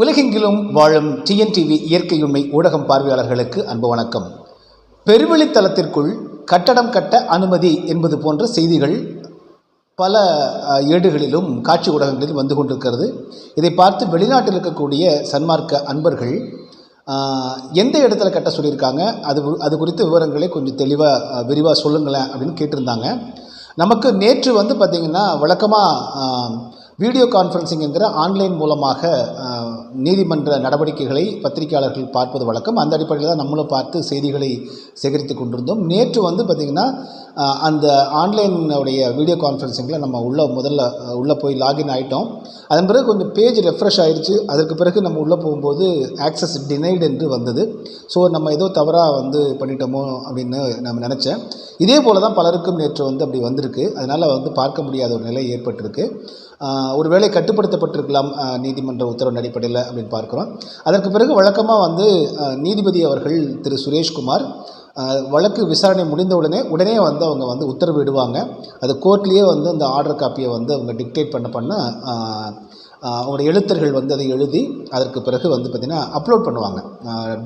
உலகெங்கிலும் வாழும் டிஎன்டிவி இயற்கை உண்மை ஊடகம் பார்வையாளர்களுக்கு அன்பு வணக்கம். பெருவெளித்தளத்திற்குள் கட்டடம் கட்ட அனுமதி என்பது போன்ற செய்திகள் பல ஏடுகளிலும் காட்சி ஊடகங்களிலும் வந்து கொண்டிருக்கிறது. இதை பார்த்து வெளிநாட்டில் இருக்கக்கூடிய சன்மார்க்க அன்பர்கள் எந்த இடத்துல கட்ட சொல்லியிருக்காங்க? அது அது குறித்த விவரங்களை கொஞ்சம் தெளிவாக விரிவாக சொல்லுங்களேன் அப்படின்னு கேட்டிருந்தாங்க. நமக்கு நேற்று வந்து பார்த்திங்கன்னா வழக்கமாக வீடியோ கான்ஃபரன்சிங்கிற ஆன்லைன் மூலமாக நீதிமன்ற நடவடிக்கைகளை பத்திரிகையாளர்கள் பார்ப்பது வழக்கம். அந்த அடிப்படையில் தான் நம்மளும் பார்த்து செய்திகளை சேகரித்து கொண்டிருந்தோம். நேற்று வந்து பார்த்திங்கன்னா அந்த ஆன்லைனுடைய வீடியோ கான்ஃபரன்சிங்கில் நம்ம உள்ள முதல்ல உள்ளே போய் லாகின் ஆகிட்டோம் அதன் பிறகு கொஞ்சம் பேஜ் ரெஃப்ரெஷ் ஆயிடுச்சு அதற்கு பிறகு நம்ம உள்ளே போகும்போது ஆக்சஸ் டினைடு என்று வந்தது. ஸோ நம்ம ஏதோ தவறாக வந்து பண்ணிட்டோமோ அப்படின்னு நம்ம நினச்சேன். இதே போல் தான் பலருக்கும் நேற்று வந்து அப்படி வந்திருக்கு. அதனால் வந்து பார்க்க முடியாத ஒரு நிலை ஏற்பட்டிருக்கு. ஒருவேளை கட்டுப்படுத்தப்பட்டிருக்கலாம் நீதிமன்ற உத்தரவின் அடிப்படையில் அப்படின்னு பார்க்குறோம். அதற்கு பிறகு வழக்கமாக வந்து நீதிபதி அவர்கள் திரு சுரேஷ்குமார் வழக்கு விசாரணை முடிந்த உடனே உடனே வந்து அவங்க வந்து உத்தரவு இடுவாங்க. அது கோர்ட்லேயே வந்து அந்த ஆர்டர் காப்பியை வந்து அவங்க டிக்டேட் பண்ண பண்ண அவங்களோட அவங்களுடைய எழுத்தர்கள் வந்து அதை எழுதி அதற்கு பிறகு வந்து பார்த்திங்கன்னா அப்லோட் பண்ணுவாங்க.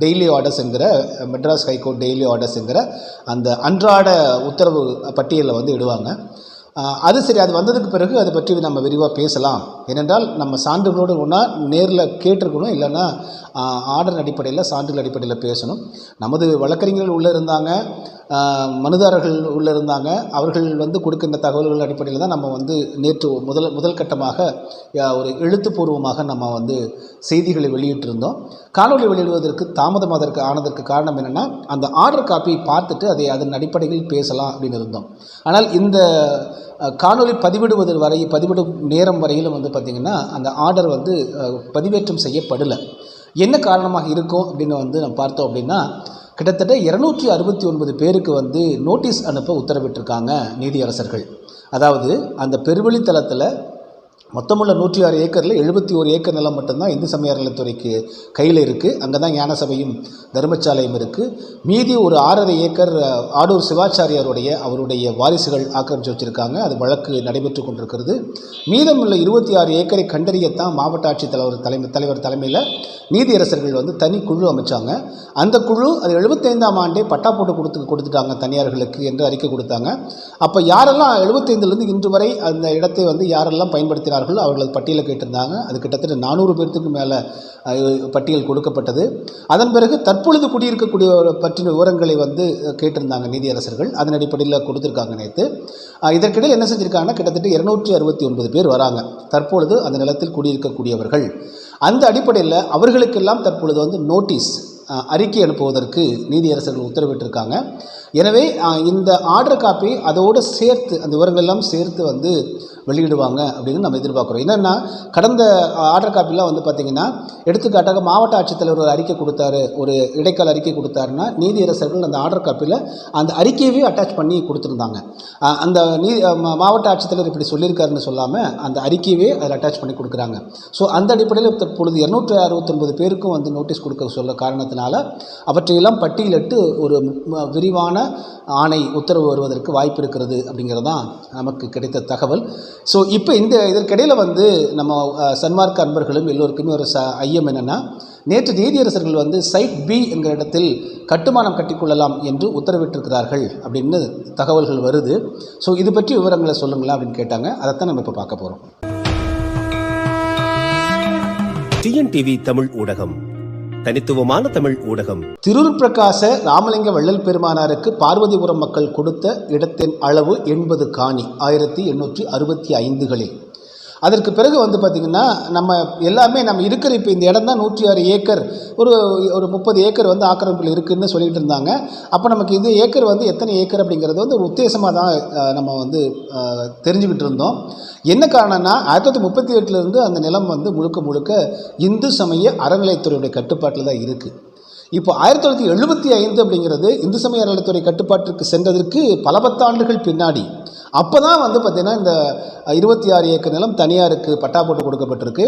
டெய்லி ஆர்டர்ஸுங்கிற மெட்ராஸ் ஹைகோர்ட் டெய்லி ஆர்டர்ஸுங்கிற அந்த அன்றாட உத்தரவு பட்டியலில் வந்து இடுவாங்க. அது சரி அது வந்ததுக்கு பிறகு அதை பற்றி நம்ம விரிவாக பேசலாம். ஏனென்றால் நம்ம சான்றுகளோடு ஒன்றா நேரில் கேட்டிருக்கணும் இல்லைன்னா ஆர்டர் அடிப்படையில் சான்றுகள் அடிப்படையில் பேசணும். நமது வழக்கறிஞர்கள் உள்ளே இருந்தாங்க மனுதாரர்கள் உள்ளே இருந்தாங்க. அவர்கள் வந்து கொடுக்கின்ற தகவல்கள் அடிப்படையில் தான் நம்ம வந்து நேற்று முதல் முதல் கட்டமாக ஒரு எழுத்துப்பூர்வமாக நம்ம வந்து செய்திகளை வெளியிட்டிருந்தோம். காணொலி வெளியிடுவதற்கு தாமதமாதற்கு ஆனதற்கு காரணம் என்னென்னா அந்த ஆர்டர் காப்பி பார்த்துட்டு அதை அதன் அடிப்படையில் பேசலாம் அப்படின்னு இருந்தோம். ஆனால் இந்த காணொலி காணொளி பதிவிடுவது வரை பதிவிடும் நேரம் வரையிலும் வந்து பார்த்திங்கன்னா அந்த ஆர்டர் வந்து பதிவேற்றம் செய்யப்படலை. என்ன காரணமாக இருக்கும் அப்படின்னு வந்து நம்ம பார்த்தோம் அப்படின்னா கிட்டத்தட்ட இரநூற்றி அறுபத்தி ஒன்பது பேருக்கு வந்து நோட்டீஸ் அனுப்ப உத்தரவிட்டிருக்காங்க நீதியரசர்கள். அதாவது அந்த பெருவழித்தளத்தில் மொத்தமுள்ள நூற்றி ஆறு ஏக்கரில் எழுபத்தி ஒரு ஏக்கர் நிலம் மட்டும்தான் இந்து சமய அறநிலைத்துறைக்கு கையில் இருக்குது அங்கே தான் ஞான சபையும் தர்மசாலையும் இருக்குது மீதி ஒரு ஆறரை ஏக்கர் ஆடூர் சிவாச்சாரியாருடைய அவருடைய வாரிசுகள் ஆக்கிரமிச்சு வச்சுருக்காங்க. அது வழக்கு நடைபெற்று கொண்டிருக்கிறது. மீதமுள்ள இருபத்தி ஆறு ஏக்கரை கண்டறியத்தான் மாவட்ட ஆட்சித்தலைவர் தலைமை தலைவர் தலைமையில் நீதியரசர்கள் வந்து தனி குழு அமைச்சாங்க. அந்த குழு அது எழுபத்தைந்தாம் ஆண்டே பட்டா போட்டு கொடுத்து கொடுத்துட்டாங்க தனியார்களுக்கு என்று அறிக்கை கொடுத்தாங்க. அப்போ யாரெல்லாம் எழுபத்தைந்துலேருந்து இன்று வரை அந்த இடத்தை வந்து யாரெல்லாம் இருந்தார்கள் அவர்களது பட்டியலை கேட்டிருந்தாங்க. அது கிட்டத்தட்ட நானூறு பேர்த்துக்கு மேலே பட்டியல் கொடுக்கப்பட்டது. அதன் பிறகு தற்பொழுது குடியிருக்கக்கூடிய பற்றின விவரங்களை வந்து கேட்டிருந்தாங்க நீதியரசர்கள். அதன் அடிப்படையில் கொடுத்துருக்காங்க நேற்று இதற்கிடையில் என்ன செஞ்சுருக்காங்கன்னா கிட்டத்தட்ட இருநூற்றி அறுபத்தி ஒன்பது பேர் வராங்க. தற்பொழுது அந்த நிலத்தில் குடியிருக்கக்கூடியவர்கள். அந்த அடிப்படையில் அவர்களுக்கெல்லாம் தற்பொழுது வந்து நோட்டீஸ் அறிக்கை அனுப்புவதற்கு நீதியரசர்கள் உத்தரவிட்டிருக்காங்க. எனவே இந்த ஆர்டர் காப்பி அதோடு சேர்த்து அந்த விவரங்கள்லாம் சேர்த்து வந்து வெளியிடுவாங்க அப்படின்னு நம்ம எதிர்பார்க்குறோம். என்னென்னா கடந்த ஆர்டர் காப்பிலாம் வந்து பார்த்திங்கன்னா எடுத்துக்காட்டாக மாவட்ட ஆட்சித்தலைவர் ஒரு அறிக்கை கொடுத்தாரு ஒரு இடைக்கால அறிக்கை கொடுத்தாருன்னா நீதியரசர்கள் அந்த ஆர்டர் காப்பியில் அந்த அறிக்கையவே அட்டாச் பண்ணி கொடுத்துருந்தாங்க. அந்த நீ மாவட்ட ஆட்சித்தலைவர் இப்படி சொல்லியிருக்காருன்னு சொல்லாமல் அந்த அறிக்கையவே அதில் அட்டாச் பண்ணி கொடுக்குறாங்க. ஸோ அந்த அடிப்படையில் தற்பொழுது இரநூற்றி அறுபத்தொன்பது பேருக்கும் வந்து நோட்டீஸ் கொடுக்க சொல்ல காரணத்தினால அவற்றையெல்லாம் பட்டியலிட்டு ஒரு விரிவான ஆணை உத்தரவு வருவதற்கு வாய்ப்பு இருக்கிறது அப்படிங்கிறது தான் நமக்கு கிடைத்த தகவல். ஸோ இப்போ இந்த இதற்கிடையில் வந்து நம்ம சன்மார்க்க அன்பர்களும் எல்லோருக்குமே ஒரு ச ஐயம் என்னென்னா நேற்று நீதியரசர்கள் வந்து சைட் பி என்கிற இடத்தில் கட்டுமானம் கட்டிக்கொள்ளலாம் என்று உத்தரவிட்டிருக்கிறார்கள் அப்படின்னு தகவல்கள் வருது. ஸோ இது பற்றி விவரங்களை சொல்லுங்களேன் அப்படின்னு கேட்டாங்க. அதைத்தான் நம்ம இப்போ பார்க்க போகிறோம் டிஎன்டிவி தமிழ் ஊடகம். தனித்துவமான தமிழ் ஊடகம். திருள் பிரகாச ராமலிங்க வள்ளல் பெருமானாருக்கு பார்வதிபுரம் மக்கள் கொடுத்த இடத்தின் அளவு எண்பது காணி ஆயிரத்தி எண்ணூற்றி அறுபத்தி ஐந்துகளில். அதற்கு பிறகு வந்து பார்த்திங்கன்னா நம்ம எல்லாமே நம்ம இருக்கிற இப்போ இந்த இடம் தான் நூற்றி ஆறு ஏக்கர். ஒரு ஒரு முப்பது ஏக்கர் வந்து ஆக்கிரமிப்பில் இருக்குதுன்னு சொல்லிட்டு இருந்தாங்க. அப்போ நமக்கு இந்த ஏக்கர் வந்து எத்தனை ஏக்கர் அப்படிங்கிறது வந்து ஒரு உத்தேசமாக தான் நம்ம வந்து தெரிஞ்சுக்கிட்டு இருந்தோம். என்ன காரணம்னா ஆயிரத்தி தொள்ளாயிரத்தி முப்பத்தி எட்டுலேருந்து அந்த நிலம் வந்து முழுக்க முழுக்க இந்து சமய அறநிலையத்துறையுடைய கட்டுப்பாட்டில் தான் இருக்குது இப்போ ஆயிரத்தி தொள்ளாயிரத்தி எழுபத்தி ஐந்து அப்படிங்கிறது இந்து சமய அறநிலையத்துறை கட்டுப்பாட்டிற்கு சென்றதற்கு பல பத்தாண்டுகள் பின்னாடி. அப்போ தான் வந்து பார்த்திங்கன்னா இந்த இருபத்தி ஆறு ஏக்கர் நிலம் தனியாருக்கு பட்டா போட்டு கொடுக்கப்பட்டிருக்கு.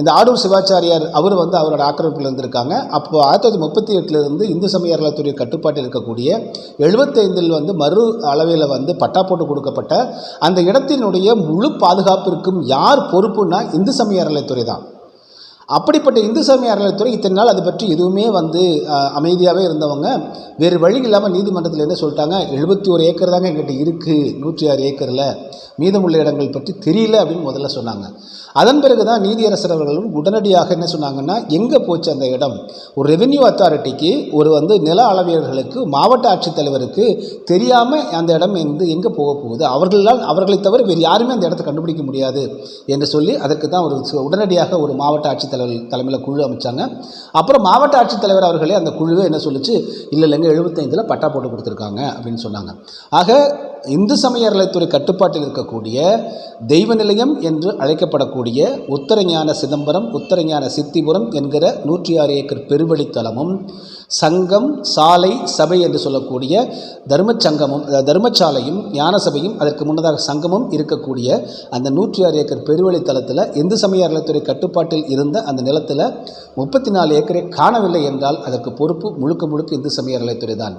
இந்த ஆடூர் சிவாச்சாரியார் அவர் வந்து அவரோட ஆக்கிரமிப்பில் இருந்திருக்காங்க. அப்போ ஆயிரத்தி தொள்ளாயிரத்தி முப்பத்தி எட்டுலேருந்து இந்து சமய அறநிலைத்துறை கட்டுப்பாட்டில் இருக்கக்கூடிய எழுபத்தைந்தில் வந்து மறு அளவில் வந்து பட்டா போட்டு கொடுக்கப்பட்ட அந்த இடத்தினுடைய முழு பாதுகாப்பிற்கும் யார் பொறுப்புன்னா இந்து சமய அறநிலைத்துறை தான். அப்படிப்பட்ட இந்து சமய அறநிலைத்துறை இத்தனை நாள் அது பற்றி எதுவுமே வந்து அமைதியாகவே இருந்தவங்க வேறு வழி இல்லாமல் நீதிமன்றத்தில் என்ன சொல்லிட்டாங்க எழுபத்தி ஒரு ஏக்கர் தாங்க எங்கிட்ட இருக்குது நூற்றி ஆறு ஏக்கரில் மீதமுள்ள இடங்கள் பற்றி தெரியல அப்படின்னு முதல்ல சொன்னாங்க. அதன் பிறகு தான் நீதியரசர் அவர்களும் உடனடியாக என்ன சொன்னாங்கன்னா எங்கே போச்சு அந்த இடம்? ஒரு ரெவென்யூ அத்தாரிட்டிக்கு ஒரு வந்து நில அளவியர்களுக்கு மாவட்ட ஆட்சித்தலைவருக்கு தெரியாமல் அந்த இடம் வந்து எங்கே போக போகுது? அவர்களால் அவர்களை தவிர வேறு யாருமே அந்த இடத்தை கண்டுபிடிக்க முடியாது என்று சொல்லி அதற்கு தான் ஒரு உடனடியாக ஒரு மாவட்ட ஆட்சித்தலைவர் தலைமையில் குழு அமைச்சாங்க. அப்புறம் மாவட்ட ஆட்சித்தலைவர் அவர்களே அந்த குழுவே என்ன சொல்லிச்சு? இல்லை இல்லைங்க எழுபத்தைந்தில் பட்டா போட்டு கொடுத்துருக்காங்க அப்படின்னு சொன்னாங்க. ஆக இந்து சமய அறநிலைத்துறை கட்டுப்பாட்டில் இருக்கக்கூடிய தெய்வ நிலையம் என்று அழைக்கப்படக்கூடிய உத்தரஞான சிதம்பரம் உத்தரஞான சித்திபுரம் என்கிற நூற்றி ஆறு ஏக்கர் பெருவழித்தலமும் சங்கம் சாலை சபை என்று சொல்லக்கூடிய தர்மச்சங்கமும் அதாவது தர்மசாலையும் ஞான சபையும் அதற்கு முன்னதாக சங்கமும் இருக்கக்கூடிய அந்த நூற்றி ஆறு ஏக்கர் பெருவழித்தலத்தில் இந்து சமய அறநிலைத்துறை கட்டுப்பாட்டில் இருந்த அந்த நிலத்தில் முப்பத்தி நாலு ஏக்கரை காணவில்லை என்றால் அதற்கு பொறுப்பு முழுக்க முழுக்க இந்து சமய அறநிலைத்துறை தான்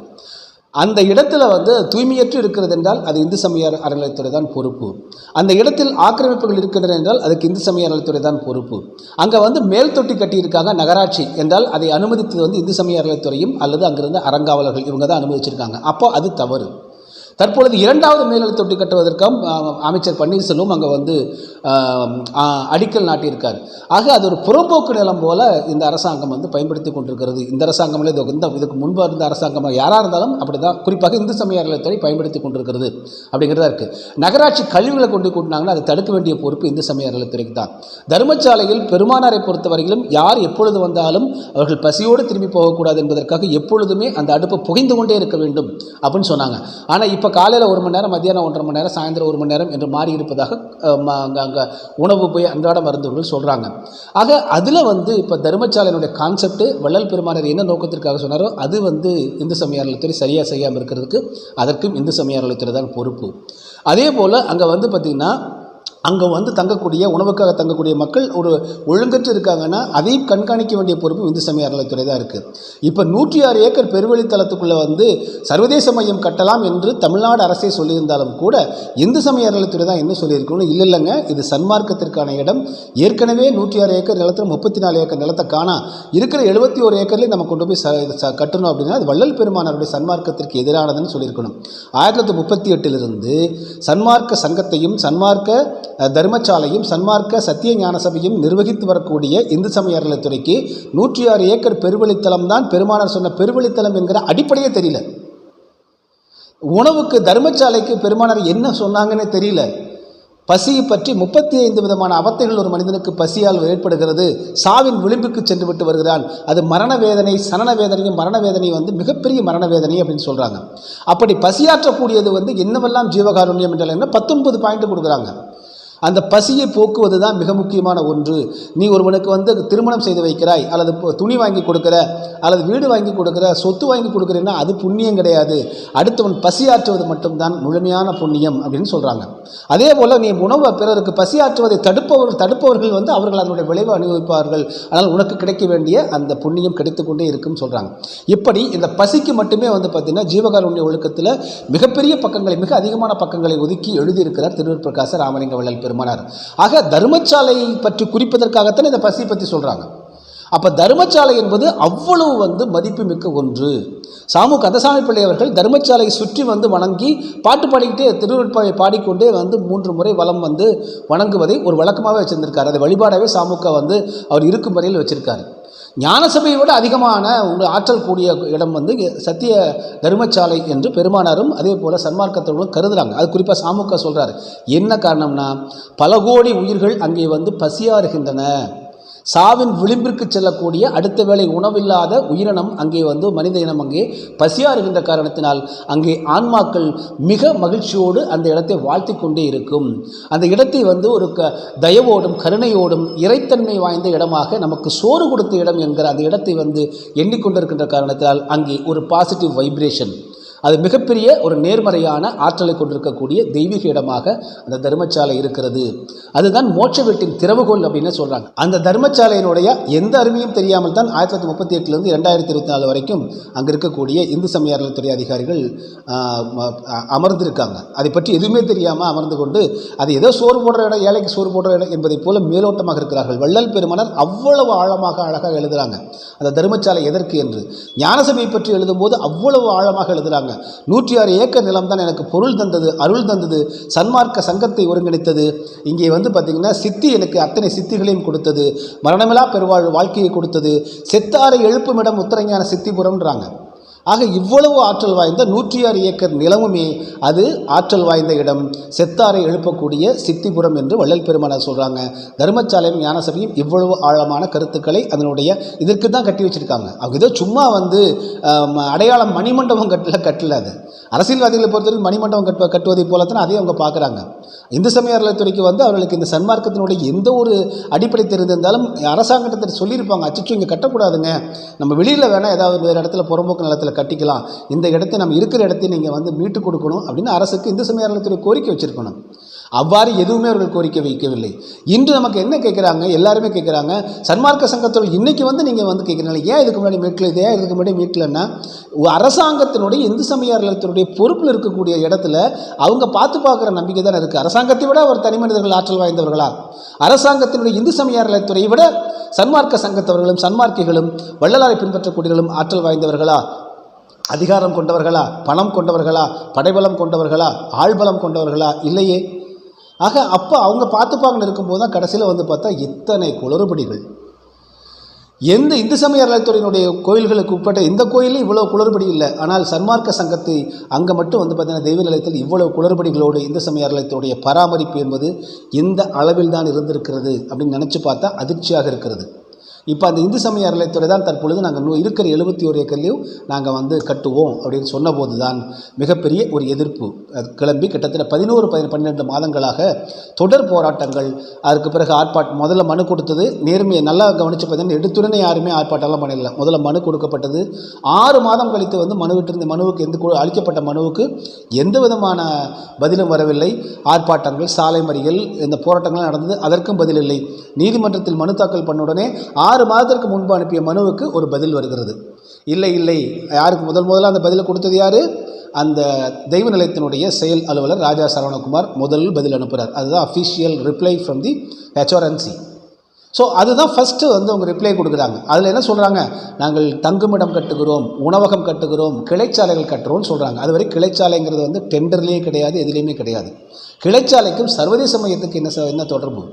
அந்த இடத்துல வந்து தூய்மையற்று இருக்கிறது என்றால் அது இந்து சமய அற- அறநிலைத்துறை தான் பொறுப்பு. அந்த இடத்தில் ஆக்கிரமிப்புகள் இருக்கின்றன என்றால் அதுக்கு இந்து சமய அறநிலைத்துறை தான் பொறுப்பு. அங்கே வந்து மேல் தொட்டி கட்டியிருக்காங்க நகராட்சி என்றால் அதை அனுமதித்தது வந்து இந்து சமய அறநிலைத்துறையும் அல்லது அங்கிருந்த அறங்காவலர்கள் இவங்க தான் அனுமதிச்சிருக்காங்க. அப்போ அது தவறு. தற்பொழுது இரண்டாவது மேல்நிலை தொட்டி கட்டுவதற்கும் அமைச்சர் பன்னீர்செல்வம் அங்கே வந்து அடிக்கல் நாட்டியிருக்கார். ஆக அது ஒரு புறம்போக்கு நிலம் போல இந்த அரசாங்கம் வந்து பயன்படுத்தி கொண்டிருக்கிறது. இந்த அரசாங்கம் இல்லை, இது இந்த இதுக்கு முன்பு இருந்த அரசாங்கம் யாராக இருந்தாலும் அப்படி தான் குறிப்பாக இந்து சமய அறநிலையத்துறை பயன்படுத்தி கொண்டிருக்கிறது அப்படிங்கிறதா இருக்குது நகராட்சி கழிவுகளை கொண்டு கூட்டினாங்கன்னா அதை தடுக்க வேண்டிய பொறுப்பு இந்து சமய அறநிலையத்துறைக்கு தான். தர்மசாலையில் பெருமானாரை பொறுத்தவரையிலும் யார் எப்பொழுது வந்தாலும் அவர்கள் பசியோடு திரும்பி போகக்கூடாது என்பதற்காக எப்பொழுதுமே அந்த அடுப்பு புகைந்து கொண்டே இருக்க வேண்டும் அப்படின்னு சொன்னாங்க. ஆனால் இப்போ இப்போ காலையில் ஒரு மணி நேரம் மத்தியானம் ஒன்றரை மணி நேரம் சாயந்தரம் ஒரு மணி நேரம் என்று மாறி இருப்பதாக அங்கே அங்கே உணவு போய் அன்றாட மருந்துகள் சொல்கிறாங்க ஆக அதில் வந்து இப்போ தர்மசாலையினுடைய கான்செப்ட் வள்ளல் பெருமானர் என்ன நோக்கத்திற்காக சொன்னாரோ அது வந்து இந்து சமய அறநிலையத்துறை சரியாக செய்யாமல் இருக்கிறதுக்கு அதற்கும் இந்து சமய அறநிலையத்துறை தான் பொறுப்பு. அதே போல் அங்கே வந்து பார்த்திங்கன்னா அங்கே வந்து தங்கக்கூடிய உணவுக்காக தங்கக்கூடிய மக்கள் ஒரு ஒழுங்கற்று இருக்காங்கன்னா அதையும் கண்காணிக்க வேண்டிய பொறுப்பு இந்து சமய அறநிலைத்துறை தான் இருக்குது இப்போ நூற்றி ஆறு ஏக்கர் பெருவழித்தலத்துக்குள்ளே வந்து சர்வதேச மையம் கட்டலாம் என்று தமிழ்நாடு அரசே சொல்லியிருந்தாலும் கூட இந்து சமய அறநிலைத்துறை தான் என்ன சொல்லியிருக்கணும் இல்லை இல்லைங்க. இது சன்மார்க்கத்திற்கான இடம். ஏற்கனவே நூற்றி ஆறு ஏக்கர் நிலத்தில் முப்பத்தி நாலு ஏக்கர் நிலத்தை காணா இருக்கிற எழுபத்தி ஒரு ஏக்கர்லேயும் நம்ம கொண்டு போய் ச கட்டணும் அப்படின்னா அது வள்ளல் பெருமானாருடைய சன்மார்க்கத்திற்கு எதிரானதுன்னு சொல்லியிருக்கணும். ஆயிரத்தி தொள்ளாயிரத்தி முப்பத்தி எட்டிலிருந்து சன்மார்க்க சங்கத்தையும் சன்மார்க்க தர்மசாலையும் சன்மார்க்க சத்திய ஞான சபையும் நிர்வகித்து வரக்கூடிய இந்து சமய அறநிலைத்துறைக்கு நூற்றி ஆறு ஏக்கர் பெருவழித்தலம் தான் பெருமானார் சொன்ன பெருவழித்தலம் என்கிற அடிப்படையே தெரியல. உணவுக்கு தர்மசாலைக்கு பெருமானார் என்ன சொன்னாங்கன்னே தெரியல. பசியை பற்றி முப்பத்தி ஐந்து விதமான அவத்தைகள் ஒரு மனிதனுக்கு பசியால் ஏற்படுகிறது. சாவின் விளிம்புக்கு சென்று விட்டு வருகிறான். அது மரண வேதனை சனன வேதனையும் மரண வேதனை வந்து மிகப்பெரிய மரண வேதனை அப்படின்னு சொல்கிறாங்க அப்படி பசியாற்றக்கூடியது வந்து என்னவெல்லாம் ஜீவகாருண்யம் என்றால் என்ன? பத்தொன்பது பாயிண்ட் கொடுக்குறாங்க. அந்த பசியை போக்குவது தான் மிக முக்கியமான ஒன்று. நீ ஒருவனுக்கு வந்து திருமணம் செய்து வைக்கிறாய் அல்லது துணி வாங்கி கொடுக்குற அல்லது வீடு வாங்கி கொடுக்குற சொத்து வாங்கி கொடுக்குறேன்னா அது புண்ணியம் கிடையாது. அடுத்தவன் பசியாற்றுவது மட்டும்தான் முழுமையான புண்ணியம் அப்படின்னு சொல்கிறாங்க அதே போல் நீ உணவை பிறருக்கு பசியாற்றுவதை தடுப்பவர்கள் தடுப்பவர்கள் வந்து அவர்கள் அதனுடைய விளைவை அனுபவிப்பார்கள். ஆனால் உனக்கு கிடைக்க வேண்டிய அந்த புண்ணியம் கிடைத்துக்கொண்டே இருக்கும்னு சொல்கிறாங்க இப்படி இந்த பசிக்கு மட்டுமே வந்து பார்த்திங்கன்னா ஜீவகாருண்ய ஒழுக்கத்தில் மிகப்பெரிய பக்கங்களை மிக அதிகமான பக்கங்களை ஒதுக்கி எழுதியிருக்கிறார் திருவர் பிரகாச ராமலிங்க வள்ளல் பெருமானார். ஆக தர்மசாலை பற்றி குறிப்பதற்காகத்தான் இந்த பசி பற்றி சொல்கிறாங்க அப்போ தர்மசாலை என்பது அவ்வளவு வந்து மதிப்புமிக்க ஒன்று. சாமு கந்தசாமி பிள்ளை அவர்கள் தர்மசாலையை சுற்றி வந்து வணங்கி பாட்டு பாடிக்கிட்டே திருவிற்பாவை பாடிக்கொண்டே வந்து மூன்று முறை வலம் வந்து வணங்குவதை ஒரு வழக்கமாகவே வச்சிருந்திருக்காரு. அதை வழிபாடாகவே சாமுக்க வந்து அவர் இருக்கும் வரையில் வச்சுருக்காரு. ஞானசபையை விட அதிகமான உங்கள் ஆற்றல் கூடிய இடம் வந்து சத்திய தர்மசாலை என்று பெருமானாரும் அதே போல் சன்மார்க்கத்தவர்களும் கருதுகிறாங்க அது குறிப்பாக சாமுக்க சொல்கிறாரு என்ன காரணம்னா பல கோடி உயிர்கள் அங்கே வந்து பசியாறுகின்றன. சாவின் விளிம்பிற்கு செல்லக்கூடிய அடுத்த வேளை உணவில்லாத உயிரினம் அங்கே வந்து மனித இனம் அங்கே பசியாறுகின்ற காரணத்தினால் அங்கே ஆன்மாக்கள் மிக மகிழ்ச்சியோடு அந்த இடத்தை வாழ்த்தி கொண்டே இருக்கும். அந்த இடத்தை வந்து ஒரு க தயவோடும் கருணையோடும் இறைத்தன்மை வாய்ந்த இடமாக நமக்கு சோறு கொடுத்த இடம் என்கிற அந்த இடத்தை வந்து எண்ணிக்கொண்டிருக்கின்ற காரணத்தினால் அங்கே ஒரு பாசிட்டிவ் வைப்ரேஷன் அது மிகப்பெரிய ஒரு நேர்மறையான ஆற்றலை கொண்டிருக்கக்கூடிய தெய்வீக இடமாக அந்த தர்மசாலை இருக்கிறது. அதுதான் மோட்ச வீட்டின் திறவுகோல் அப்படின்னு சொல்கிறாங்க அந்த தர்மசாலையினுடைய எந்த அருமையும் தெரியாமல் தான் ஆயிரத்தி தொள்ளாயிரத்தி முப்பத்தி எட்டுலேருந்து ரெண்டாயிரத்தி இருபத்தி நாலு வரைக்கும் அங்கே இருக்கக்கூடிய இந்து சமய அறநிலைத்துறை அதிகாரிகள் அமர்ந்திருக்காங்க. அதை பற்றி எதுவுமே தெரியாமல் அமர்ந்து கொண்டு அது ஏதோ சோறு போடுற இடம் ஏழைக்கு சோறு போடுற இடம் என்பதைப் போல மேலோட்டமாக இருக்கிறார்கள். வள்ளல் பெருமனர் அவ்வளவு ஆழமாக அழகாக எழுதுகிறாங்க அந்த தர்மசாலை எதற்கு என்று ஞானசபையை பற்றி எழுதும்போது அவ்வளவு ஆழமாக எழுதுகிறாங்க நூற்றி ஆறு ஏக்கர் நிலம் தான் எனக்கு பொருள் தந்தது அருள் தந்தது சன்மார்க்க சங்கத்தை ஒருங்கிணைத்தது. இங்கே வந்து பார்த்திங்கன்னா சித்தி எனக்கு அத்தனை சித்திகளையும் கொடுத்தது. மரணமில்லா பெருவாழ் வாழ்க்கையை கொடுத்தது. செத்தாரை எழுப்புமிடம் உத்தரஞான சித்திபுரம்ன்றாங்க. ஆக இவ்வளவு ஆற்றல் வாய்ந்த நூற்றி ஆறு ஏக்கர் நிலமுமே அது ஆற்றல் வாய்ந்த இடம். செத்தாரை எழுப்பக்கூடிய சித்திபுரம் என்று வள்ளல் பெருமானார் சொல்கிறாங்க தர்மசாலையும் ஞானசபையும் இவ்வளவு ஆழமான கருத்துக்களை அதனுடைய இதற்கு தான் கட்டி வச்சிருக்காங்க. அவங்க ஏதோ சும்மா வந்து அடையாளம் மணிமண்டபம் கட்டல கட்டல அது. அரசியல்வாதிகளை பொறுத்தவரைக்கும் மணிமண்டபம் கட்டுவ கட்டுவதை போல தான் அதையும் அவங்க பார்க்குறாங்க. இந்து சமய அறநிலைத்துறைக்கு வந்து அவர்களுக்கு இந்த சன்மார்க்கத்தினுடைய எந்த ஒரு அடிப்படை தெரிந்திருந்தாலும் அரசாங்கத்தை சொல்லியிருப்பாங்க அச்சோ இங்கே கட்டக்கூடாதுங்க. நம்ம வெளியில் வேணால் ஏதாவது வேறு இடத்துல புறம்போக்கு நிலத்தில் கட்டிக்கலாம். இந்த இடத்தை நம்ம இருக்கிற இடத்தையும் நீங்கள் வந்து மீட்டு கொடுக்கணும் அப்படின்னு அரசுக்கு இந்து சமய அறநிலைத்துறை கோரிக்கை வச்சிருக்கணும். அவ்வாறு எதுவுமே அவர்கள் கோரிக்கை வைக்கவில்லை. இன்று நமக்கு என்ன கேட்குறாங்க? எல்லாருமே கேட்குறாங்க சன்மார்க்க சங்கத்தோடு இன்னைக்கு வந்து நீங்கள் வந்து கேட்குறீங்க ஏன் இதுக்கு முன்னாடி மீட்கல? ஏன் இதுக்கு முன்னாடி மீட்கலன்னா அரசாங்கத்தினுடைய இந்து சமயத்தினுடைய பொறுப்பில் இருக்கக்கூடிய இடத்துல அவங்க பார்த்து பார்க்குற நம்பிக்கை தானே இருக்குது அரசாங்கத்தை விட ஒரு தனி மனிதர்கள் ஆற்றல் வாய்ந்தவர்களா? அரசாங்கத்தினுடைய இந்து சமயத்துறையை விட சன்மார்க்க சங்கத்தவர்களும் சன்மார்க்கிகளும் வள்ளலாரை பின்பற்றக்கூடியவர்களும் ஆற்றல் வாய்ந்தவர்களா? அதிகாரம் கொண்டவர்களா? பணம் கொண்டவர்களா? படைபலம் கொண்டவர்களா? ஆள்பலம் கொண்டவர்களா? இல்லையே. ஆக அப்போ அவங்க பார்த்துப்பாங்கன்னு இருக்கும்போது தான் கடைசியில் வந்து பார்த்தா இத்தனை குளறுபடிகள். எந்த இந்து சமய அறநிலையத்துறையினுடைய கோயில்களுக்கு உட்பட்ட இந்த கோயிலும் இவ்வளோ குளறுபடி இல்லை. ஆனால் சன்மார்க்க சங்கத்தை அங்கே மட்டும் வந்து பார்த்திங்கன்னா தெய்வ நிலையத்தில் இவ்வளோ குளறுபடிகளோடு இந்து சமய அறநிலையத்துடைய பராமரிப்பு என்பது இந்த அளவில் தான் இருந்திருக்கிறது அப்படின்னு நினச்சி பார்த்தா அதிர்ச்சியாக இருக்கிறது. இப்போ அந்த இந்து சமய அறநிலையத்துறை தான் தற்பொழுது நாங்கள் இருக்கிற எழுபத்தி ஒரு ஏக்கர்லையும் நாங்கள் வந்து கட்டுவோம் அப்படின்னு சொன்னபோது தான் மிகப்பெரிய ஒரு எதிர்ப்பு. அது கிளம்பி கிட்டத்தட்ட பதினோரு பதி பன்னிரெண்டு மாதங்களாக தொடர் போராட்டங்கள் அதுக்கு பிறகு ஆர்ப்பாட்டம் முதல்ல மனு கொடுத்தது நேர்மையை நல்லா கவனித்து பார்த்தீங்கன்னா எடுத்துடனே யாருமே ஆர்ப்பாட்டம்லாம் பண்ணல. முதல்ல மனு கொடுக்கப்பட்டது. ஆறு மாதம் கழித்து வந்து மனு விட்டிருந்த மனுவுக்கு எந்த அளிக்கப்பட்ட மனுவுக்கு எந்த விதமான பதிலும் வரவில்லை. ஆர்ப்பாட்டங்கள் சாலை மறியல் இந்த போராட்டங்கள் நடந்தது. அதற்கும் பதில் இல்லை. நீதிமன்றத்தில் மனு தாக்கல் பண்ண உடனே ஆறு ஆறு மாதத்திற்கு முன்பு அனுப்பிய மனுவுக்கு ஒரு பதில் வருகிறது. இல்லை இல்லை. யாருக்கு முதல் முதல்ல அந்த பதிலை கொடுத்தது யார்? அந்த தெய்வ நிலையத்தினுடைய செயல் அலுவலர் ராஜா சரவணகுமார் முதல் பதில் அனுப்புகிறார் அதுதான் official reply from the HRNC so அதுதான் ஃபஸ்ட்டு வந்து அவங்க ரிப்ளை கொடுக்குறாங்க. அதில் என்ன சொல்கிறாங்க நாங்கள் தங்குமிடம் கட்டுகிறோம் உணவகம் கட்டுகிறோம் கிளைச்சாலைகள் கட்டுறோம்னு சொல்கிறாங்க அதுவரை கிளைச்சாலைங்கிறது வந்து டெண்டர்லேயே கிடையாது எதுலேயுமே கிடையாது. கிளைச்சாலைக்கும் சர்வதேச மையத்துக்கு என்ன என்ன தொடர்பு?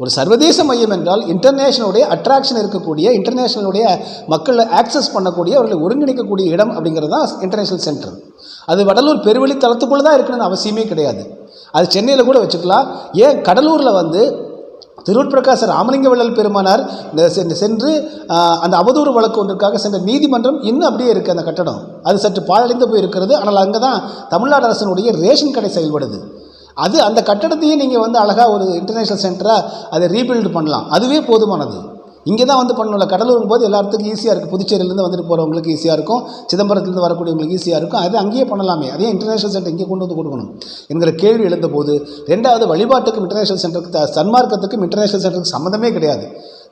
ஒரு சர்வதேச மையம் என்றால் இன்டர்நேஷனலுடைய அட்ராக்ஷன் இருக்கக்கூடிய இன்டர்நேஷனலுடைய மக்களை ஆக்சஸ் பண்ணக்கூடிய அவர்களை ஒருங்கிணைக்கக்கூடிய இடம் அப்படிங்கிறது தான் இன்டர்நேஷனல் சென்டர் அது வடலூர் பெருவெளி தளத்துக்குள்ளே தான் இருக்கணும்னு அவசியமே கிடையாது. அது சென்னையில் கூட வச்சுக்கலாம். ஏன் கடலூரில் வந்து திருவட்பிரகாச ராமலிங்க வள்ளல் பெருமானார் இந்த சென்று- சென்று அந்த அவதூறு வழக்கு ஒன்றுக்காக சென்ற நீதிமன்றம் இன்னும் அப்படியே இருக்குது அந்த கட்டடம். அது சற்று பாழடைந்து போய் இருக்கிறது ஆனால் அங்கே தான் தமிழ்நாடு அரசினுடைய ரேஷன் கடை செயல்படுது. அது அந்த கட்டடத்தையே நீங்கள் வந்து அழகாக ஒரு இன்டர்நேஷ்னல் சென்டராக அதை ரீபில்டு பண்ணலாம். அதுவே போதுமானது. இங்கே தான் வந்து பண்ணல கடலூர் போது எல்லாத்துக்கும் ஈஸியாக இருக்குது புதுச்சேரியிலேருந்து வந்துட்டு போகிறவங்களுக்கு ஈஸியாக இருக்கும். சிதம்பரத்துலேருந்து வரக்கூடியவங்களுக்கு ஈஸியாக இருக்கும். அது அங்கேயே பண்ணலாமே. அதே இன்டர்நேஷனல் சென்டர் இங்கே கொண்டு வந்து கொடுக்கணும் என்கிற கேள்வி எழுந்தபோது ரெண்டாவது வழிபாட்டுக்கும் இன்டர்நேஷனல் சென்டருக்கு சன்மார்க்கத்துக்கும் இன்டர்நேஷனல் சென்டருக்கு சம்மந்தமே கிடையாது.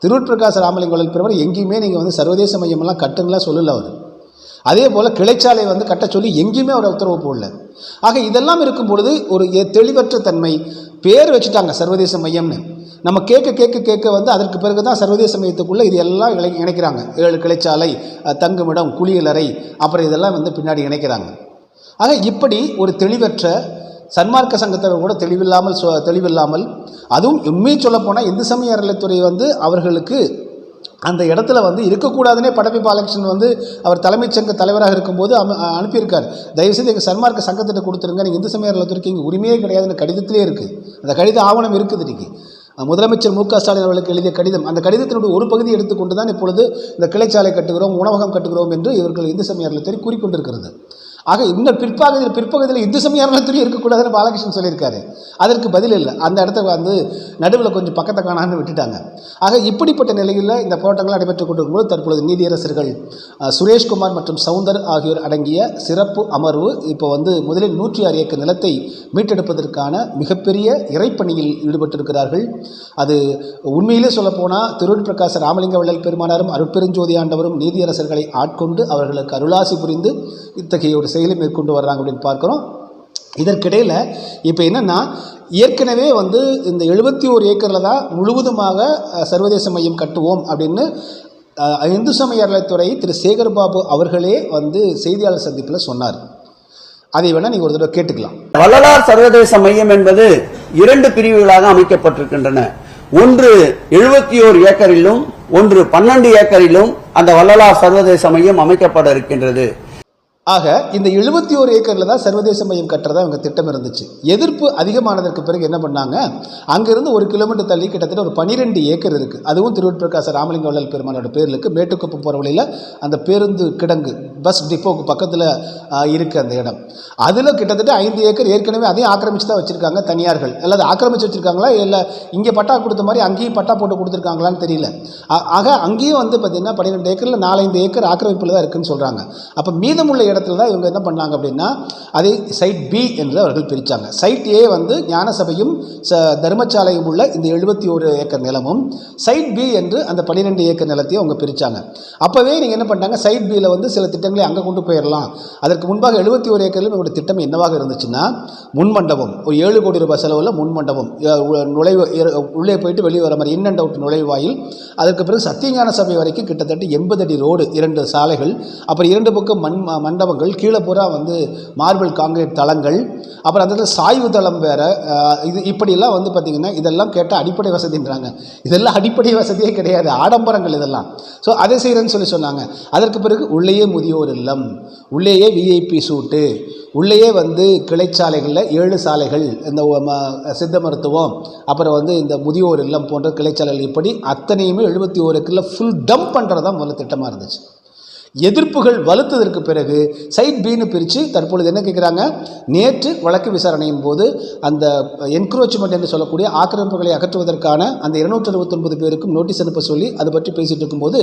திருவட்பிரகாச ராமலிங்க பெருமாள் எங்கேயுமே நீங்கள் வந்து சர்வதேச மையமெல்லாம் கட்டுங்களா சொல்லல அவர். அதே போல் கிளைச்சாலை வந்து கட்ட சொல்லி எங்கேயுமே அவர் உத்தரவு போடல. ஆக இதெல்லாம் இருக்கும் பொழுது ஒரு எ- தெளிவற்ற தன்மை பேர் வச்சுட்டாங்க சர்வதேச மையம்னு. நம்ம கேட்க கேட்க கேட்க வந்து அதற்கு பிறகு தான் சர்வதேச மையத்துக்குள்ளே இது எல்லாம் இணை இணைக்கிறாங்க. ஏழு கிளைச்சாலை தங்குமிடம் குளியலறை அப்புறம் இதெல்லாம் வந்து பின்னாடி இணைக்கிறாங்க. ஆக இப்படி ஒரு தெளிவற்ற சன்மார்க்க சங்கத்தினர் கூட தெளிவில்லாமல் சொ தெளிவில்லாமல் அதுவும் உண்மையை சொல்லப்போனால் இந்து சமய அறநிலைத்துறை வந்து அவர்களுக்கு அந்த இடத்துல வந்து இருக்கக்கூடாதுன்னே படப்பி பாலகிருஷ்ணன் வந்து அவர் தலைமைச் சங்க தலைவராக இருக்கும்போது அம- அனுப்பியிருக்கார். தயவுசெய்து எங்கள் சன்மார்க்க சங்கத்திட்ட கொடுத்துருங்க. நீங்கள் இந்து சமயத்தில் அறநிலையத்துறைக்கு உரிமையே கிடையாதுன்னு கடிதத்திலே இருக்குது அந்த கடித ஆவணம் இருக்குது இன்றைக்கி முதலமைச்சர் மு க ஸ்டாலின் அவர்களுக்கு எழுதிய கடிதம். அந்த கடிதத்தினுடைய ஒரு பகுதியை எடுத்துக்கொண்டு தான் இப்பொழுது இந்த கிளைச்சாலை கட்டுகிறோம் உணவகம் கட்டுகிறோம் என்று இவர்கள் இந்து சமய அறநிலையத்துறை கூறிக்கொண்டிருக்கிறது. ஆக இன்னும் பிற்பகுதியில் பிற்பகுதியில் இந்து சமய இருக்கக்கூடாதுன்னு பாலகிருஷ்ணன் சொல்லியிருக்காரு. அதற்கு பதில் இல்லை. அந்த இடத்த வந்து நடுவில் கொஞ்சம் பக்கத்தை காணான்னு விட்டுட்டாங்க. ஆக இப்படிப்பட்ட நிலையில் இந்த போராட்டங்கள் நடைபெற்றுக் கொண்டிருக்கும்போது தற்பொழுது நீதியரசர்கள் சுரேஷ்குமார் மற்றும் சவுந்தர் ஆகியோர் அடங்கிய சிறப்பு அமர்வு இப்போ வந்து முதலில் நூற்றி ஆறு ஏக்கர் நிலத்தை மீட்டெடுப்பதற்கான மிகப்பெரிய இறைப்பணியில் ஈடுபட்டிருக்கிறார்கள். அது உண்மையிலே சொல்லப்போனால் திருவடி பிரகாச ராமலிங்க வள்ளல் பெருமானாரும் அருட்பெருஞ்சோதி ஆண்டவரும் நீதியரசர்களை ஆட்கொண்டு அவர்களுக்கு அருளாசி புரிந்து இத்தகைய ஒரு செயலை மேற்கொண்டு வர்றாங்க அப்படின்னு பார்க்குறோம். இதற்கிடையில் இப்போ என்னென்னா ஏற்கனவே வந்து இந்த எழுபத்தி ஓரு ஏக்கரில் தான் முழுவதுமாக சர்வதேச மையம் கட்டுவோம் அப்படின்னு இந்து சமய அறநிலைத்துறை திரு சேகர் பாபு அவர்களே வந்து செய்தியாளர் சந்திப்பில் சொன்னார். அதை வேணால் நீங்கள் ஒரு தடவை கேட்டுக்கலாம். வள்ளலார் சர்வதேச மையம் என்பது இரண்டு பிரிவுகளாக அமைக்கப்பட்டிருக்கின்றன. ஒன்று எழுபத்தி ஓர் ஏக்கரிலும் ஒன்று பன்னெண்டு ஏக்கரிலும் அந்த வள்ளலார் சர்வதேச மையம் அமைக்கப்பட இருக்கின்றது. ஆக இந்த எழுபத்தி ஓரு ஏக்கரில் தான் சர்வதேச மையம் கட்டுறதா அவங்க திட்டம் இருந்துச்சு எதிர்ப்பு அதிகமானதற்கு பிறகு என்ன பண்ணாங்க? அங்கேருந்து ஒரு கிலோமீட்டர் தள்ளி கிட்டத்தட்ட ஒரு பன்னிரெண்டு ஏக்கர் இருக்குது அதுவும் திருவட்பிரகாச ராமலிங்க வள்ளல் பெருமானோட பேருக்கு மேட்டுக்குப்பம் போகிற வழியில் அந்த பேருந்து கிடங்கு பஸ் டிப்போக்கு பக்கத்தில் இருக்குது அந்த இடம். அதில் கிட்டத்தட்ட ஐந்து ஏக்கர் ஏற்கனவே அதையும் ஆக்கிரமிச்சு தான் வச்சுருக்காங்க தனியார்கள். அல்லது ஆக்கிரமிச்சு வச்சுருக்காங்களா? இல்லை இங்கே பட்டா கொடுத்த மாதிரி அங்கேயும் பட்டா போட்டு கொடுத்துருக்காங்களான்னு தெரியல. ஆக அங்கேயும் வந்து பார்த்திங்கன்னா பன்னிரெண்டு ஏக்கரில் நாலஞ்சு ஏக்கர் ஆக்கிரமிப்பில் தான் இருக்குன்னு சொல்கிறாங்க அப்போ மீதமுள்ள இடம் இடத்துல தான் இவங்க என்ன பண்ணாங்க அப்படின்னா அதை சைட் பி என்று அவர்கள் பிரித்தாங்க சைட் ஏ வந்து ஞானசபையும் ச தர்மசாலையும் உள்ள இந்த எழுபத்தி ஒரு ஏக்கர் நிலமும் சைட் பி என்று அந்த பன்னிரெண்டு ஏக்கர் நிலத்தையும் அவங்க பிரித்தாங்க அப்போவே நீங்கள் என்ன பண்ணாங்க சைட் பியில் வந்து சில திட்டங்களை அங்கே கொண்டு போயிடலாம் அதற்கு முன்பாக எழுபத்தி ஒரு ஏக்கரில் இவங்களுடைய திட்டம் என்னவாக இருந்துச்சுன்னா முன்மண்டபம் ஒரு ஏழு கோடி ரூபாய் செலவில் முன்மண்டபம் நுழைவு உள்ளே போயிட்டு வெளியே வர மாதிரி இன் அண்ட் அவுட் நுழைவாயில் அதற்கு பிறகு சத்தியஞான சபை வரைக்கும் கிட்டத்தட்ட எண்பது அடி ரோடு இரண்டு சாலைகள் அப்புறம் இரண்டு பக்கம் மண் மண்டபம் மண்டபங்கள் கீழே பூரா வந்து மார்பிள் காங்கிரீட் தளங்கள். அப்புறம் அந்த இடத்துல சாய்வு தளம் வேறு இது இப்படியெல்லாம் வந்து பார்த்திங்கன்னா இதெல்லாம் கேட்டால் அடிப்படை வசதின்றாங்க. இதெல்லாம் அடிப்படை வசதியே கிடையாது ஆடம்பரங்கள் இதெல்லாம். ஸோ அதை செய்கிறேன்னு சொல்லி சொன்னாங்க. அதற்கு பிறகு உள்ளேயே முதியோர் இல்லம் உள்ளேயே விஐபி சூட்டு உள்ளேயே வந்து கிளைச்சாலைகளில் ஏழு சாலைகள் இந்த ம- சித்த மருத்துவம் அப்புறம் வந்து இந்த முதியோர் இல்லம் போன்ற கிளைச்சாலைகள் இப்படி அத்தனையுமே எழுபத்தி ஓரு கிலோ ஃபுல் டம்ப் பண்ணுறது தான் முதல்ல திட்டமாக இருந்துச்சு. எதிர்ப்புகள் வலுத்ததற்கு பிறகு சைட் பின்னு பிரித்து தற்பொழுது என்ன கேட்குறாங்க? நேற்று வழக்கு விசாரணையின் போது அந்த என்க்ரோச்மெண்ட் என்று சொல்லக்கூடிய ஆக்கிரமிப்புகளை அகற்றுவதற்கான அந்த இருநூற்றி அறுபத்தொன்பது பேருக்கும் நோட்டீஸ் அனுப்ப சொல்லி அதை பற்றி பேசிகிட்டு இருக்கும்போது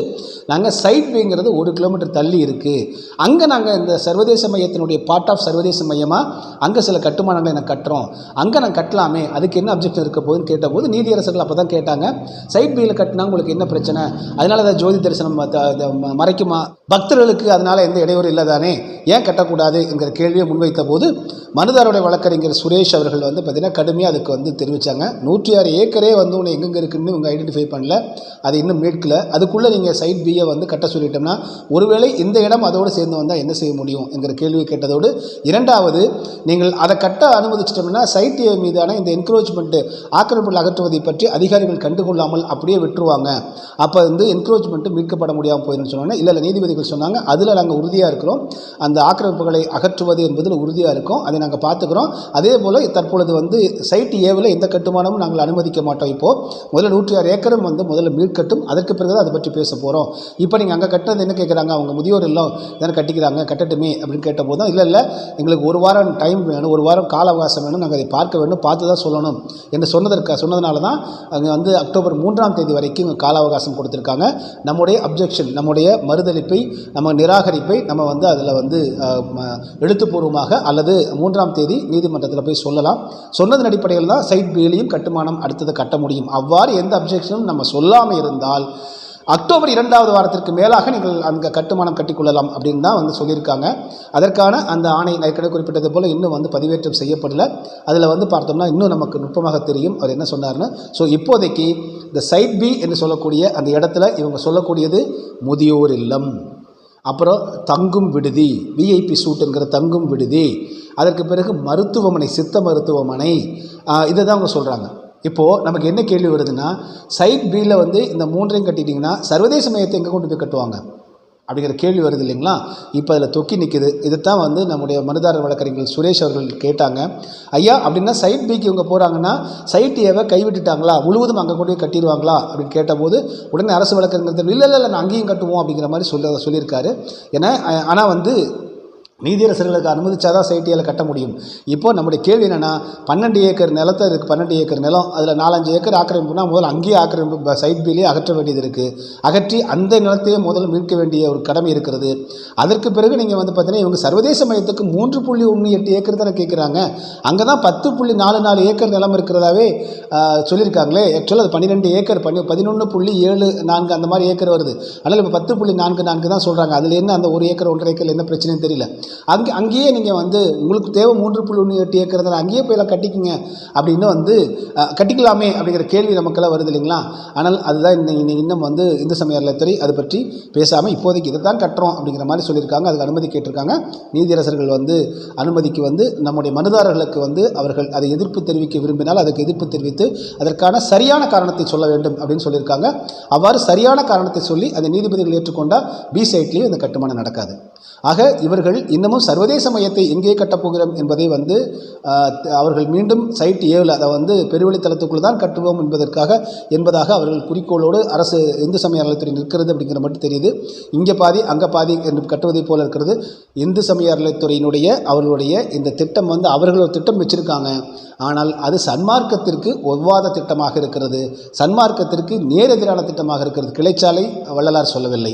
நாங்கள் சைட் பிங்கிறது ஒரு கிலோமீட்டர் தள்ளி இருக்குது அங்கே நாங்கள் இந்த சர்வதேச மையத்தினுடைய பார்ட் ஆஃப் சர்வதேச மையமாக அங்கே சில கட்டுமானங்களை நாங்கள் கட்டுறோம். அங்கே நாங்கள் கட்டலாமே? அதுக்கு என்ன அப்ஜெக்ஷன் இருக்க போகுதுன்னு கேட்டபோது நீதியரசர்கள் அப்போ தான் கேட்டாங்க. சைட் பியில் கட்டினா உங்களுக்கு என்ன பிரச்சனை? அதனால அதை ஜோதி தரிசனம் மறைக்குமா? பக் பக்தர்களுக்கு அதனால் எந்த இடையூறு இல்லை தானே ஏன் கட்டக்கூடாது? என்கிற கேள்வியை முன்வைத்த போது மனுதாரோட வழக்கறிஞர் சுரேஷ் அவர்கள் வந்து பார்த்திங்கன்னா கடுமையாக அதுக்கு வந்து தெரிவித்தாங்க நூற்றி ஆறு ஏக்கரே வந்து உன்னை எங்கெங்கே இருக்குன்னு இவங்க ஐடென்டிஃபை பண்ணல. அதை இன்னும் மீட்கல அதுக்குள்ளே நீங்கள் சைட் பியை வந்து கட்ட சொல்லிட்டோம்னா ஒருவேளை இந்த இடம் அதோடு சேர்ந்து வந்தால் என்ன செய்ய முடியும்? என்கிற கேள்வியை கேட்டதோடு இரண்டாவது நீங்கள் அதை கட்ட அனுமதிச்சிட்டோம்னா சைட் ஏ மீதான இந்த என்க்ரோச்மெண்ட்டு ஆக்கிரமிப்புகள் அகற்றுவதை பற்றி அதிகாரிகள் கண்டுகொள்ளாமல் அப்படியே விட்டுருவாங்க. அப்போ வந்து என்க்ரோச்மெண்ட்டு மீட்கப்பட முடியாமல் போயிடும்னு சொன்னாங்க இல்லை நீதிபதிகள் சொன்னாங்க. அதில் நாங்கள் உறுதியாக இருக்கிறோம். அந்த ஆக்கிரமிப்புகளை அகற்றுவது என்பதில் உறுதியாக இருக்கும். அதை நாங்கள் பார்த்துக்கிறோம். அதே போல் தற்பொழுது வந்து சைட் ஏவில் எந்த கட்டுமானமும் நாங்கள் அனுமதிக்க மாட்டோம். இப்போது முதல்ல நூற்றி ஆறு ஏக்கரும் வந்து முதல்ல மீட்கட்டும் அதற்கு பிறகு தான் அதை பற்றி பேச போகிறோம் இப்போ நீங்கள் அங்கே கட்டுறது என்ன கேட்குறாங்க அவங்க முதியோர் இல்லம் இதனால் கட்டிக்கிறாங்க. கட்டட்டுமே அப்படின்னு கேட்டபோது தான் இல்லை இல்லை. எங்களுக்கு ஒரு வாரம் டைம் வேணும் ஒரு வாரம் கால அவகாசம் வேணும். நாங்கள் அதை பார்க்க வேண்டும் பார்த்து தான் சொல்லணும் என்று சொன்னதற்கு சொன்னதுனால தான் அங்கே வந்து அக்டோபர் மூன்றாம் தேதி வரைக்கும் கால அவகாசம் கொடுத்துருக்காங்க. நம்முடைய அப்ஜெக்ஷன் நம்முடைய மறுதளிப்பை நம்ம நிராகரிப்பை நம்ம வந்து அதில் வந்து எழுத்துப்பூர்வமாக அல்லது மூன்றாம் தேதி நீதிமன்றத்தில் போய் சொல்லலாம். சொன்னதன் அடிப்படையில் தான் சைட் பியிலையும் கட்டுமானம் அடுத்தது கட்ட முடியும். அவ்வாறு எந்த அப்ஜெக்ஷனும் நம்ம சொல்லாமல் இருந்தால் அக்டோபர் இரண்டாவது வாரத்திற்கு மேலாக நீங்கள் அங்கே கட்டுமானம் கட்டிக்கொள்ளலாம் அப்படின்னு தான் வந்து சொல்லியிருக்காங்க. அதற்கான அந்த ஆணை ஏற்கனவே குறிப்பிட்டது போல் இன்னும் வந்து பதிவேற்றம் செய்யப்படல. அதில் வந்து பார்த்தோம்னா இன்னும் நமக்கு நுட்பமாக தெரியும். அவர் என்ன சொன்னார்னு ஸோ இப்போதைக்கு இந்த சைட் பி என்று சொல்லக்கூடிய அந்த இடத்துல இவங்க சொல்லக்கூடியது முதியோர் இல்லம். அப்புறம் தங்கும் விடுதி விஐபி சூட்டுங்கிற தங்கும் விடுதி அதற்கு பிறகு மருத்துவமனை சித்த மருத்துவமனை இதை தான் அவங்க சொல்கிறாங்க இப்போது நமக்கு என்ன கேள்வி வருதுன்னா சைட் பியில் வந்து இந்த மூன்றையும் கட்டிட்டிங்கன்னா சர்வதேச மையத்தை எங்கே கொண்டு போய் கட்டுவாங்க? அப்படிங்கிற கேள்வி வருது இல்லைங்களா? இப்போ அதில் தொக்கி நிற்குது இதைத்தான் வந்து நம்முடைய மனுதாரர் வழக்கறிஞர் சுரேஷ் அவர்கள் கேட்டாங்க. ஐயா அப்படின்னா சைட் பிக்கு இவங்க போகிறாங்கன்னா சைட் ஏவை கைவிட்டுட்டாங்களா? முழுவதும் அங்கே கொண்டு கட்டிடுவாங்களா? அப்படின்னு கேட்டபோது உடனே அரசு வழக்கறிஞர் இல்லை இல்லை இல்லை நான் அங்கேயும் கட்டுவோம் அப்படிங்கிற மாதிரி சொல்ல சொல்லியிருக்காரு. ஏன்னா ஆனால் வந்து நீதியரசர்களுக்கு அனுமதிச்சாதான் சைட்டியில் கட்ட முடியும். இப்போ நம்முடைய கேள்வி என்னென்னா பன்னெண்டு ஏக்கர் நிலத்தை இருக்குது பன்னெண்டு ஏக்கர் நிலம் அதில் நாலஞ்சு ஏக்கர் ஆக்கிரமிப்புனா முதல்ல அங்கேயே ஆக்கிரமிப்பு சைட் பிலேயே அகற்ற வேண்டியது இருக்குது அகற்றி அந்த நிலத்தையே முதல்ல மீட்க வேண்டிய ஒரு கடமை இருக்கிறது. அதற்கு பிறகு நீங்கள் வந்து பார்த்தீங்கன்னா இவங்க சர்வதேச மையத்துக்கு மூன்று புள்ளி ஒன்று எட்டு ஏக்கர் தானே கேட்குறாங்க அங்கே தான் பத்து புள்ளி நாலு நாலு ஏக்கர் நிலம் இருக்கிறதாவே சொல்லியிருக்காங்களே. ஆக்சுவலாக அது பன்னிரெண்டு ஏக்கர் பண்ணி பதினொன்று புள்ளி ஏழு நான்கு அந்த மாதிரி ஏக்கர் வருது. அதனால் இப்போ பத்து புள்ளி நான்கு நான்கு தான் சொல்கிறாங்க அதில் என்ன அந்த ஒரு ஏக்கர் ஒன்றரை ஏக்கர் என்ன பிரச்சனைன்னு தெரியல. அங்கே அங்கேயே நீங்கள் வந்து உங்களுக்கு தேவை மூன்று புள்ளி ஒன்று எட்டு ஏக்கர் அங்கேயே போய் எல்லாம் கட்டிக்குங்க அப்படின்னு வந்து கட்டிக்கலாமே அப்படிங்கிற கேள்வி நமக்கெல்லாம் வருது இல்லைங்களா? ஆனால் அதுதான் இன்னும் இன்னும் வந்து இந்து சமய அறநிலையத்துறை அது பற்றி பேசாமல் இப்போதைக்கு இதை தான் கட்டுறோம் அப்படிங்கிற மாதிரி சொல்லியிருக்காங்க. அதுக்கு அனுமதி கேட்டிருக்காங்க. நீதியரசர்கள் வந்து அனுமதிக்கு வந்து நம்முடைய மனுதாரர்களுக்கு வந்து அவர்கள் அதை எதிர்ப்பு தெரிவிக்க விரும்பினால் அதுக்கு எதிர்ப்பு தெரிவித்து அதற்கான சரியான காரணத்தை சொல்ல வேண்டும் அப்படின்னு சொல்லியிருக்காங்க. அவ்வாறு சரியான காரணத்தை சொல்லி அந்த நீதிபதிகள் ஏற்றுக்கொண்டால் பி சைட்லேயும் இந்த கட்டுமானம் நடக்காது. ஆக இவர்கள் இன்னமும் சர்வதேச மையத்தை எங்கே கட்டப்போகிறோம் என்பதை வந்து அவர்கள் மீண்டும் சைட் ஏவில் அதை வந்து பெருவழித்தளத்துக்குள் தான் கட்டுவோம் என்பதற்காக என்பதாக அவர்கள் குறிக்கோளோடு அரசு இந்து சமய அறநிலையத்துறை நிற்கிறது அப்படிங்கிற மட்டும் தெரியுது. இங்கே பாதி அங்கே பாதி என்று கட்டுவதைப் போல இருக்கிறது. இந்து சமய அறநிலையத்துறையினுடைய அவர்களுடைய இந்த திட்டம் வந்து அவர்கள் ஒரு திட்டம் வச்சுருக்காங்க. ஆனால் அது சன்மார்க்கத்திற்கு ஒவ்வாத திட்டமாக இருக்கிறது. சன்மார்க்கத்திற்கு நேரெதிரான திட்டமாக இருக்கிறது. கிளைச்சாலை வள்ளலார் சொல்லவில்லை.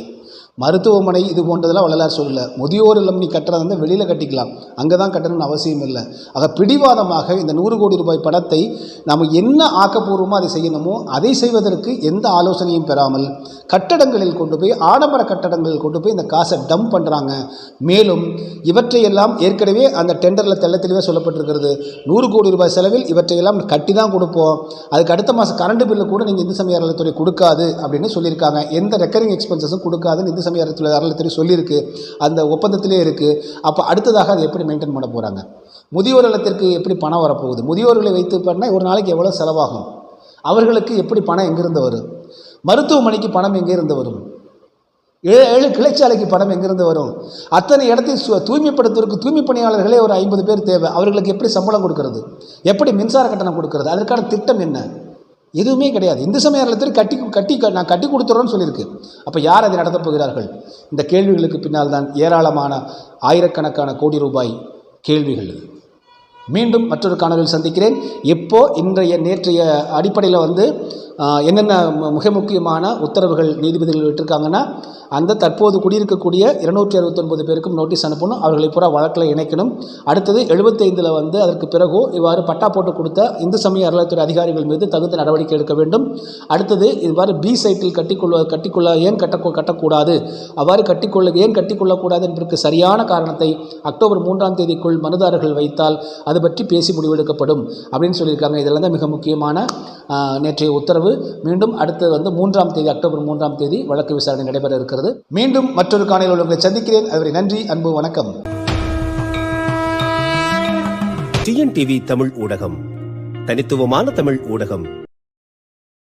மருத்துவமனை இது போன்றதெல்லாம் வள்ளலார் சொல்லல. முதியோர் இல்லம் நீ கட்டுறது வந்து வெளியில் கட்டிக்கலாம். அங்கே தான் கட்டணும்னு அவசியம் இல்லை. ஆக பிடிவாதமாக இந்த நூறு கோடி ரூபாய் பணத்தை நாம் என்ன ஆக்கப்பூர்வமாக அதை செய்யணுமோ அதை செய்வதற்கு எந்த ஆலோசனையும் பெறாமல் கட்டடங்களில் கொண்டு போய் ஆடம்பர கட்டடங்களில் கொண்டு போய் இந்த காசை டம்ப் பண்ணுறாங்க மேலும் இவற்றையெல்லாம் ஏற்கனவே அந்த டெண்டரில் தெள்ள தெளிவாக சொல்லப்பட்டிருக்கிறது. நூறு கோடி ரூபாய் செலவில் இவற்றையெல்லாம் கட்டி தான் கொடுப்போம். அதுக்கு அடுத்த மாதம் கரண்ட் பில்லு கூட நீங்கள் இந்து சமய அறநிலையத்துறை கொடுக்காது அப்படின்னு சொல்லியிருக்காங்க. எந்த ரெக்கரிங் எக்ஸ்பென்சஸும் கொடுக்காதுன்னு இந்து சமய அறநிலையத்துறை சொல்லியிருக்கு அந்த ஒப்பந்தத்திலே இருக்குது அப்போ அடுத்ததாக அதை எப்படி மெயின்டைன் பண்ண போகிறாங்க முதியோர் இல்லத்திற்கு எப்படி பணம் வரப்போகுது? முதியோர்களை வைத்து பண்ணால் ஒரு நாளைக்கு எவ்வளோ செலவாகும்? அவர்களுக்கு எப்படி பணம் எங்கிருந்து வரும்? மருத்துவமனைக்கு பணம் எங்கேருந்து வரும்? ஏழு ஏழு கிளைச்சாலைக்கு பணம் எங்கிருந்து வரும்? அத்தனை இடத்தை சு தூய்மைப்படுத்துவதற்கு தூய்மை பணியாளர்களே ஒரு ஐம்பது பேர் தேவை. அவர்களுக்கு எப்படி சம்பளம் கொடுக்கறது? எப்படி மின்சார கட்டணம் கொடுக்கறது? அதற்கான திட்டம் என்ன? எதுவுமே கிடையாது. இந்து சமய அறநிலையத்துறை கட்டி கட்டி நான் கட்டி கொடுத்துறோன்னு சொல்லியிருக்கு. அப்போ யார் அதை நடத்தப் போகிறார்கள்? இந்த கேள்விகளுக்கு பின்னால் தான் ஏராளமான ஆயிரக்கணக்கான கோடி ரூபாய் கேள்விகள். மீண்டும் மற்றொரு காணொலியில் சந்திக்கிறேன். எப்போ இன்றைய நேற்றைய அடிப்படையில் வந்து என்னென்ன மிக முக்கியமான உத்தரவுகள் நீதிபதிகள் விட்டிருக்காங்கன்னா அந்த தற்போது குடியிருக்கக்கூடிய இருநூற்றி அறுபத்தொன்பது பேருக்கும் நோட்டீஸ் அனுப்பணும் அவர்களை பூரா வழக்கில் இணைக்கணும். அடுத்தது எழுபத்தைந்தில் வந்து அதற்கு பிறகு இவ்வாறு பட்டா போட்டு கொடுத்த இந்து சமய அறநிலையத்துறை அதிகாரிகள் மீது தகுந்த நடவடிக்கை எடுக்க வேண்டும். அடுத்தது இவ்வாறு பி சைட்டில் கட்டிக்கொள்ள கட்டிக்கொள்ள ஏன் கட்ட கட்டக்கூடாது? அவ்வாறு கட்டிக்கொள்ள ஏன் கட்டிக்கொள்ளக்கூடாது என்பதற்கு சரியான காரணத்தை அக்டோபர் மூன்றாம் தேதிக்குள் மனுதாரர்கள் வைத்தால் அது பற்றி பேசி முடிவெடுக்கப்படும் அப்படின்னு சொல்லியிருக்காங்க. இதெல்லாம் தான் மிக முக்கியமான நேற்றைய உத்தரவு. மீண்டும் அடுத்து வந்து மூன்றாம் தேதி அக்டோபர் மூன்றாம் தேதி வழக்கு விசாரணை நடைபெற இருக்கிறது. மீண்டும் மற்றொரு காணொலியில் உங்களை சந்திக்கிறேன். அதுவரை நன்றி அன்பு வணக்கம். டிஎன்டிவி தமிழ் ஊடகம். தனித்துவமான தமிழ் ஊடகம்.